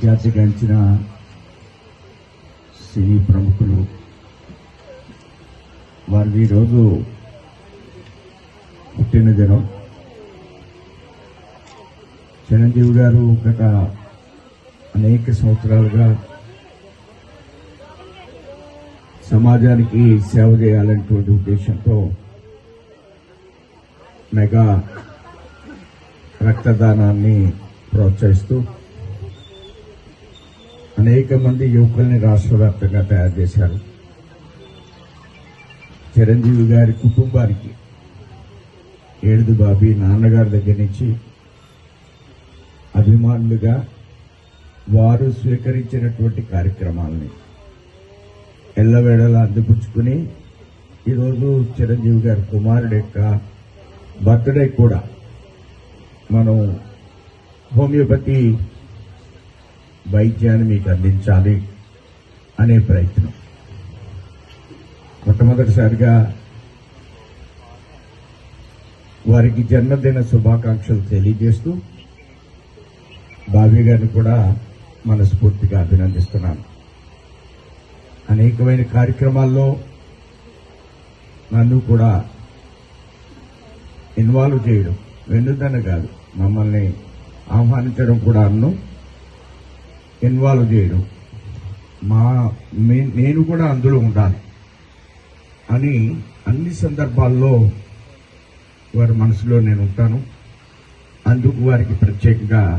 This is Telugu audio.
ప్రఖ్యాతిగాంచిన సినీ ప్రముఖులు. వారిది ఈరోజు పుట్టినదినం చిరంజీవి గారు గత అనేక సంవత్సరాలుగా సమాజానికి సేవ చేయాలనేటువంటి ఉద్దేశంతో మెగా రక్తదానాన్ని ప్రోత్సహిస్తూ అనేక మంది యువకుల్ని రాష్ట్ర వ్యాప్తంగా తయారు చేశారు. చిరంజీవి గారి కుటుంబానికి ఏడుదు బాబీ నాన్నగారి దగ్గర నుంచి అభిమానులుగా వారు స్వీకరించినటువంటి కార్యక్రమాలని ఎల్లవేళలా అందిపుచ్చుకుని ఈరోజు చిరంజీవి గారి కుమారుడు యొక్క బర్త్డే కూడా మనం హోమియోపతి వైద్యాన్ని మీకు అందించాలి అనే ప్రయత్నం. మొట్టమొదటిసారిగా వారికి జన్మదిన శుభాకాంక్షలు తెలియజేస్తూ బాబీ గారిని కూడా మనస్ఫూర్తిగా అభినందిస్తున్నాను. అనేకమైన కార్యక్రమాల్లో నన్ను కూడా ఇన్వాల్వ్ చేయడం వెన్నుదన కాదు మమ్మల్ని ఆహ్వానించడం కూడా అన్ను. ఇన్వాల్వ్ చేయడం. మా మే- నేను కూడా అందులో ఉండాలి అని అన్ని సందర్భాల్లో వారి మనసులో నేను ఉంటాను. అందుకు వారికి ప్రత్యేకంగా